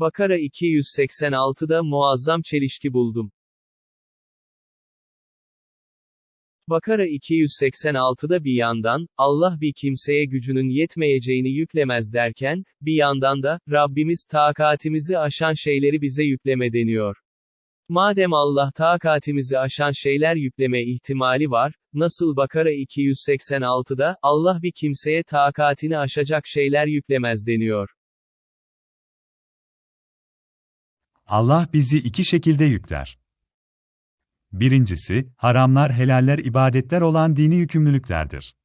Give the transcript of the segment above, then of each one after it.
Bakara 286'da muazzam çelişki buldum. Bakara 286'da bir yandan, Allah bir kimseye gücünün yetmeyeceğini yüklemez derken, bir yandan da, Rabbimiz takatimizi aşan şeyleri bize yükleme deniyor. Madem Allah takatimizi aşan şeyler yükleme ihtimali var, nasıl Bakara 286'da, Allah bir kimseye takatini aşacak şeyler yüklemez deniyor. Allah bizi iki şekilde yükler. Birincisi, haramlar helaller ibadetler olan dini yükümlülüklerdir.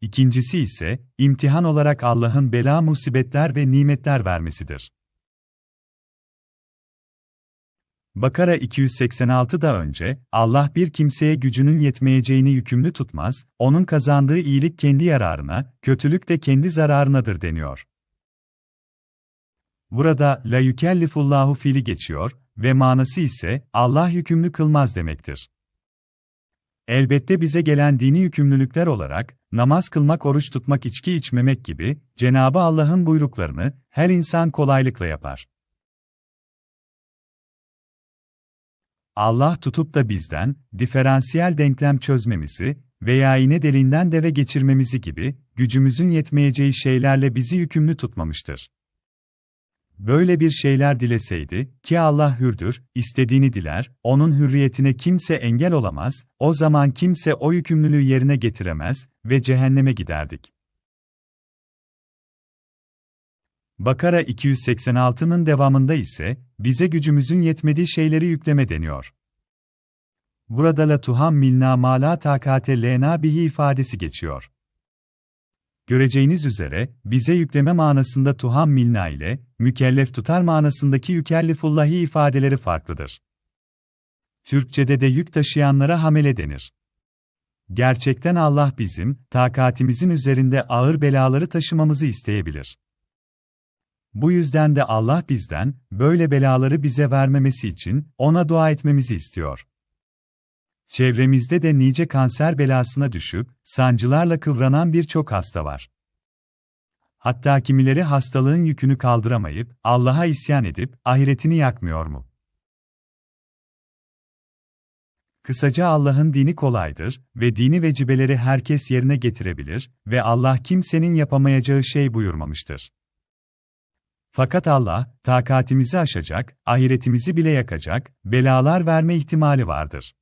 İkincisi ise, imtihan olarak Allah'ın bela musibetler ve nimetler vermesidir. Bakara 286'da önce, Allah bir kimseye gücünün yetmeyeceğini yükümlü tutmaz, onun kazandığı iyilik kendi yararına, kötülük de kendi zararınadır deniyor. Burada la yükellifullahu fiili geçiyor ve manası ise Allah yükümlü kılmaz demektir. Elbette bize gelen dini yükümlülükler olarak namaz kılmak, oruç tutmak, içki içmemek gibi Cenabı Allah'ın buyruklarını her insan kolaylıkla yapar. Allah tutup da bizden diferansiyel denklem çözmemizi veya iğne deliğinden deve geçirmemizi gibi gücümüzün yetmeyeceği şeylerle bizi yükümlü tutmamıştır. Böyle bir şeyler dileseydi, ki Allah hürdür, istediğini diler, onun hürriyetine kimse engel olamaz, o zaman kimse o yükümlülüğü yerine getiremez ve cehenneme giderdik. Bakara 286'nın devamında ise, bize gücümüzün yetmediği şeyleri yükleme deniyor. Burada la tuham milna mala takate lena bihi ifadesi geçiyor. Göreceğiniz üzere, bize yükleme manasında tuham milna ile, mükellef tutar manasındaki yükellifullahi ifadeleri farklıdır. Türkçede de yük taşıyanlara hamele denir. Gerçekten Allah bizim, takatimizin üzerinde ağır belaları taşımamızı isteyebilir. Bu yüzden de Allah bizden, böyle belaları bize vermemesi için, ona dua etmemizi istiyor. Çevremizde de nice kanser belasına düşüp, sancılarla kıvranan birçok hasta var. Hatta kimileri hastalığın yükünü kaldıramayıp, Allah'a isyan edip, ahiretini yakmıyor mu? Kısaca Allah'ın dini kolaydır ve dini vecibeleri herkes yerine getirebilir ve Allah kimsenin yapamayacağı şey buyurmamıştır. Fakat Allah, takatimizi aşacak, ahiretimizi bile yakacak, belalar verme ihtimali vardır.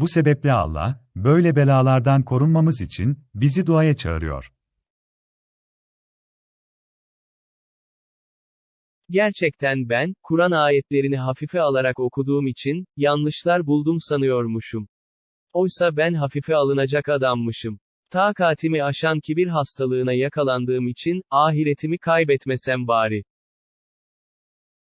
Bu sebeple Allah, böyle belalardan korunmamız için bizi duaya çağırıyor. Gerçekten ben, Kur'an ayetlerini hafife alarak okuduğum için, yanlışlar buldum sanıyormuşum. Oysa ben hafife alınacak adammışım. Takatimi aşan kibir hastalığına yakalandığım için, ahiretimi kaybetmesem bari.